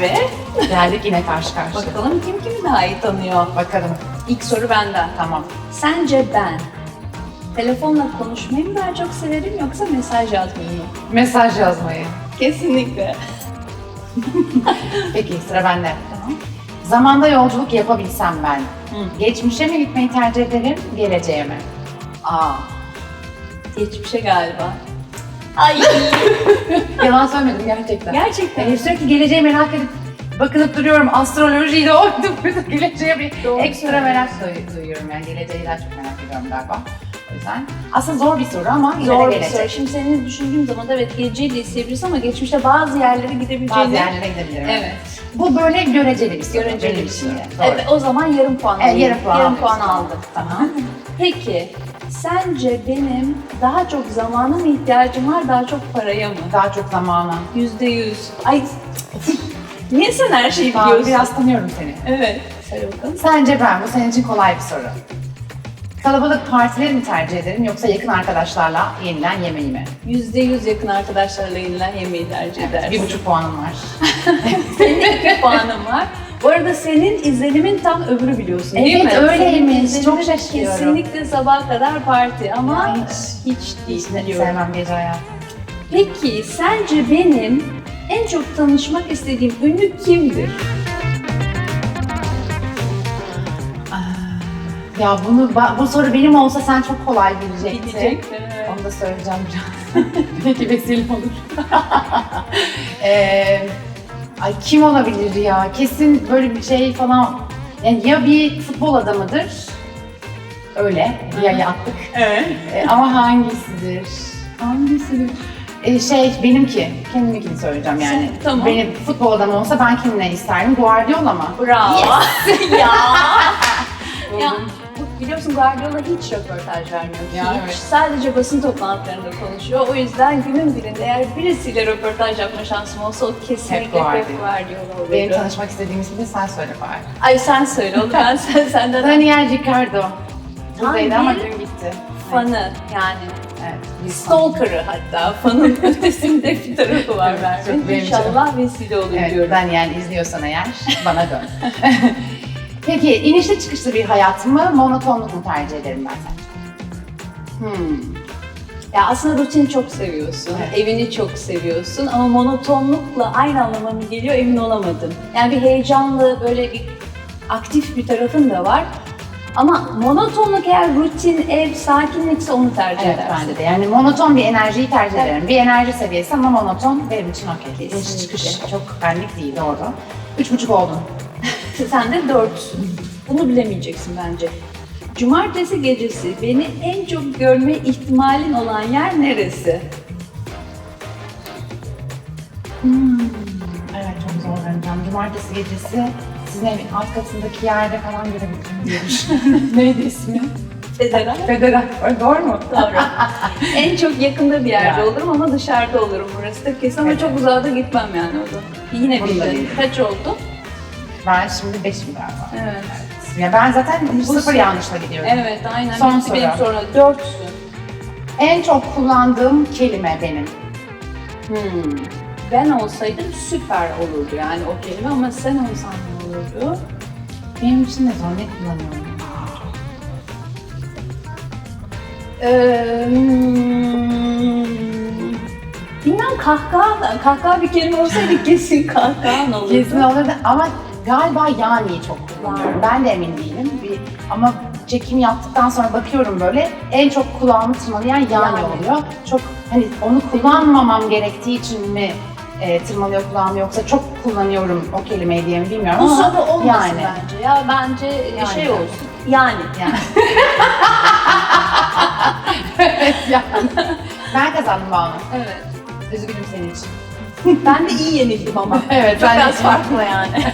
Merve. Geldik yine karşı karşıya. Bakalım kim kimi daha iyi tanıyor. Bakalım. İlk soru benden. Tamam. Sence ben telefonla konuşmayı mı daha çok severim yoksa mesaj yazmayı mı? Mesaj yazmayı. Kesinlikle. Peki sıra bende. Tamam. Zamanda yolculuk yapabilsem ben. Hı. Geçmişe mi gitmeyi tercih ederim, geleceğe mi? Aa. Geçmişe galiba. Ay. Yalan söylemedim gerçekten. Gerçekten. Yani sürekli geleceği merak edip bakınıp duruyorum. Astrolojiyle oydum. Geleceğe bir Doğru ekstra merak duy- duyuyorum. Yani geleceği daha çok merak ediyorum galiba. O yüzden aslında zor bir soru ama yine Zor de bir gelecek. soru. Şimdi senin düşündüğüm zaman da evet geleceği de isteyebilirsin ama geçmişte bazı yerlere gidebileceğini... Bazı yerlere gidebilirim. Evet. Bu böyle göreceli bir soru. Göreceli benim bir için soru. de. Doğru. Evet, o zaman yarım puan Evet, alayım. yarım puan Yarım alıyorsun. puan aldık. Tamam. Peki, sence benim daha çok zamana mı ihtiyacım var, daha çok paraya mı? Daha çok zamana. Yüzde yüz. Ay, niye sen her şeyi biliyorsun? biraz tanıyorum seni. Evet. Söyle bakalım. Sence ben, bu senin için kolay bir soru. Kalabalık partileri mi tercih ederim yoksa yakın arkadaşlarla yenilen yemeği mi? Yüzde yüz yakın arkadaşlarla yenilen yemeği tercih edersin. Bir buçuk puanım var. Senin iki puanın var. Bu arada senin izlenimin tam öbürü biliyorsun değil mi? Evet, öyleymiş. Senin izlenimin Çok şaşırıyorum. Kesinlikle sabah kadar parti ama hiç, hiç değil. Hiç sevmem gece hayatı. Peki sence benim en çok tanışmak istediğim ünlü kimdir? Ya bunu bu soru benim olsa sen çok kolay bilecektin. Bilecektin, evet. Onu da söyleyeceğim biraz. Belki vesile olur. Ee, ay kim olabilir ya? Kesin böyle bir şey falan. Yani ya bir futbol adamıdır. Öyle. Ya attık. Evet. Ee, ama hangisidir? Hangisidir? Ee, şey benimki. Kendiminkini söyleyeceğim yani. Sen- tamam. Benim futbol adamı olsa ben kimle isterdim? Guardiola mı? Bravo. ya. ya. Bu- Biliyorsun Guardiola hiç röportaj vermiyor. Ya, hiç. evet. Sadece basın toplantılarında konuşuyor. O yüzden günün birinde eğer birisiyle röportaj yapma şansım olsa o kesinlikle Hep Guardiola. Guardiola olurdu. Benim tanışmak istediğim ismi de sen söyle bari. Ay sen söyle onu ben sen, senden Daniel Ricardo. Buradaydı ama dün gitti. fanı yani. Evet. Stalker'ı hatta. Fanın ötesinde bir tarafı var Evet, Merve'nin. benim İnşallah vesile olur Evet, diyorum. Daniel izliyorsan eğer bana dön. Peki inişli çıkışlı bir hayat mı, monotonluk mu tercih ederim ben sence? Hmm. Ya aslında rutini çok seviyorsun, Evet. evini çok seviyorsun ama monotonlukla aynı anlama mı geliyor emin olamadım. Yani bir heyecanlı, böyle bir aktif bir tarafın da var. Ama monotonluk eğer rutin, ev, sakinlikse onu tercih Evet edersin. bence de. Yani monoton bir enerjiyi tercih Evet. ederim. Bir enerji seviyesi ama monoton benim için okey. Kesinlikle. çıkış çok benlik değil doğru. Üç buçuk oldun. Sen de dörtsün. Bunu bilemeyeceksin bence. Cumartesi gecesi beni en çok görme ihtimalin olan yer neresi? Evet çok zorlanacağım. Cumartesi gecesi sizin evin alt katındaki yerde falan görebilirim diye düşünüyorum. Neydi ismi? Federal. Federal. Doğru mu? Doğru. en çok yakında bir yerde Ya. olurum ama dışarıda olurum burası da kesin ama Evet. çok uzağa da gitmem yani o da. Yine bildin. Kaç oldu? Ben şimdi beşim galiba. Evet. Ya ben zaten hiç sıfır yanlışla gidiyorum. Evet aynen. Son Bitti benim soru. sonra. Dörtsün. En çok kullandığım kelime benim. Hmm. Ben olsaydım süper olurdu yani o kelime ama sen olsan ne olurdu? Benim için de. Ne kullanıyorum? Ee, hmm, bilmem kahkaha kahkaha bir kelime olsaydı kesin kahkahan olurdu. Kesin olurdu ama galiba yani'yi çok kullanıyorum. Ben de emin değilim. Bir, ama çekim yaptıktan sonra bakıyorum böyle en çok kulağımı tırmalayan yani, Yani. oluyor. Çok hani onu kullanmamam gerektiği için mi e, tırmalıyor kulağımı yoksa çok kullanıyorum o kelimeyi diye mi bilmiyorum Bu ama soru olmasın yani. bence ya. Bence Yani. şey olsun. Yani. Yani. evet yani. Ben kazandım Banu. Evet. Üzgünüm senin için. Ben de iyi yenildim ama. Evet, Çok ben az farklı yani.